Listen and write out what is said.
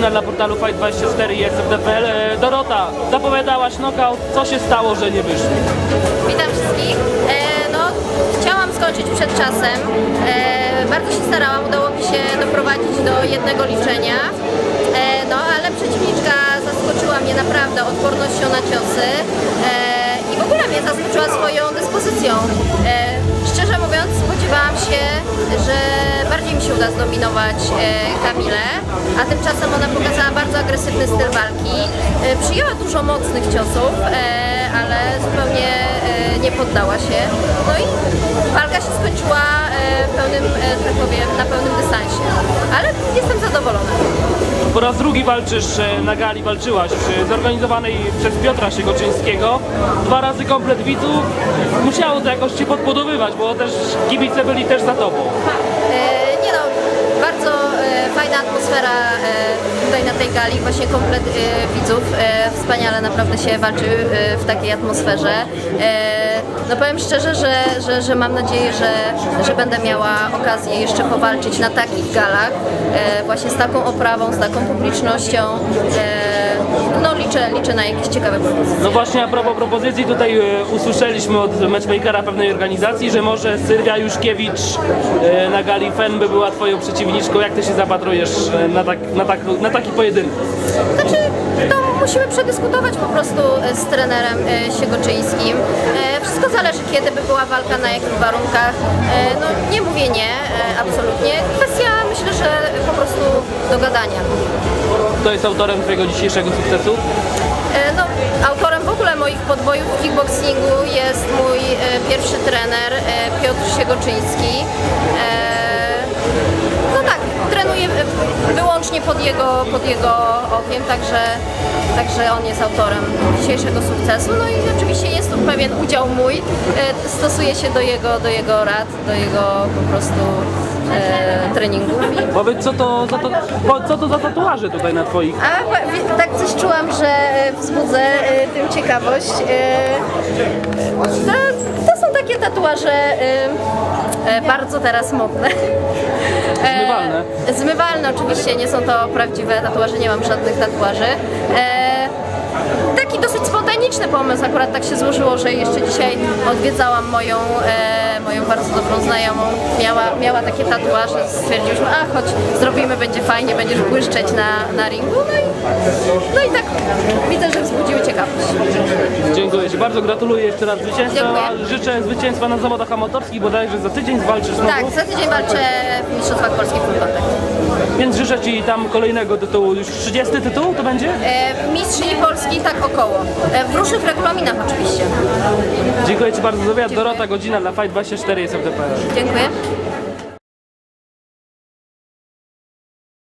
godzina dla portalu Fight24 i SFDPL. E, Dorota, zapowiadałaś knockout, co się stało, że nie wyszło? Witam wszystkich. E, no, chciałam skończyć przed czasem. E, bardzo się starałam, udało mi się doprowadzić do jednego liczenia. E, no, ale przeciwniczka zaskoczyła mnie naprawdę odpornością na ciosy e, i w ogóle mnie zaskoczyła swoją dyspozycją. E, szczerze uda zdominować e, Kamilę, a tymczasem ona pokazała bardzo agresywny styl walki. E, przyjęła dużo mocnych ciosów, e, ale zupełnie nie poddała się. No i walka się skończyła pełnym, tak powiem, na pełnym dystansie. Ale jestem zadowolona. Po raz drugi walczysz na gali, walczyłaś zorganizowanej przez Piotra Siegoczyńskiego. Dwa razy komplet widzów. Musiało to jakoś Cię podbudowywać, bo też kibice byli też za Tobą. E, nie no, bardzo e, fajna atmosfera e, tutaj na tej gali, właśnie komplet e, widzów. E, wspaniale naprawdę się walczy w takiej atmosferze. No powiem szczerze, że, że, że mam nadzieję, że, że będę miała okazję jeszcze powalczyć na takich galach, właśnie z taką oprawą, z taką publicznością. Liczę, liczę na jakieś ciekawe propozycje. No właśnie a propos propozycji, tutaj e, usłyszeliśmy od matchmakera pewnej organizacji, że może Sylwia Juszkiewicz e, na gali FEN by była Twoją przeciwniczką. Jak Ty się zapatrujesz e, na, tak, na, tak, na taki pojedynek? Znaczy, to musimy przedyskutować po prostu z trenerem Siegoczyńskim. Wszystko zależy, kiedy by była walka, na jakich warunkach. No, nie mówię nie, absolutnie. Kwestia, myślę, że po prostu dogadania. Kto jest autorem Twojego dzisiejszego sukcesu? E, No, autorem w ogóle moich podbojów w kickboxingu jest mój e, pierwszy trener e, Piotr Siegoczyński. Wyłącznie pod jego, pod jego okiem, także, także on jest autorem dzisiejszego sukcesu. No i oczywiście jest tu pewien udział mój, e, stosuję się do jego, do jego rad, do jego po prostu e, treningów. Powiedz, co to, za to, co to za tatuaże tutaj na Twoich? a tak coś czułam, że e, wzbudzę e, tym ciekawość. E, To, to są takie tatuaże e, e, bardzo teraz modne. E, Zmywalne? Zmywalne oczywiście, nie są to prawdziwe tatuaże, nie mam żadnych tatuaży. E, Taki dosyć spontaniczny pomysł, akurat tak się złożyło, że jeszcze dzisiaj odwiedzałam moją, e, moją bardzo dobrą znajomą. Miała, miała takie tatuaże, stwierdziliśmy, a chodź zrobimy, będzie fajnie, będziesz błyszczeć na, na ringu. No i, no i tak widzę, że wzbudziły ciekawość. Dziękuję bardzo, gratuluję jeszcze raz zwycięstwa. Dziękuję. Życzę zwycięstwa na zawodach amatorskich, bodajże za tydzień zwalczysz znowu. Tak, za tydzień walczę w Mistrzostwach Polskich Contact. Więc życzę Ci tam kolejnego tytułu, już 30 tytuł to będzie? E, Mistrzyni Polski tak około. E, w różnych regulaminach oczywiście. Dziękuję Ci bardzo za wywiad. Dorota Godzina dla Fight24 jest FDPR. Dziękuję.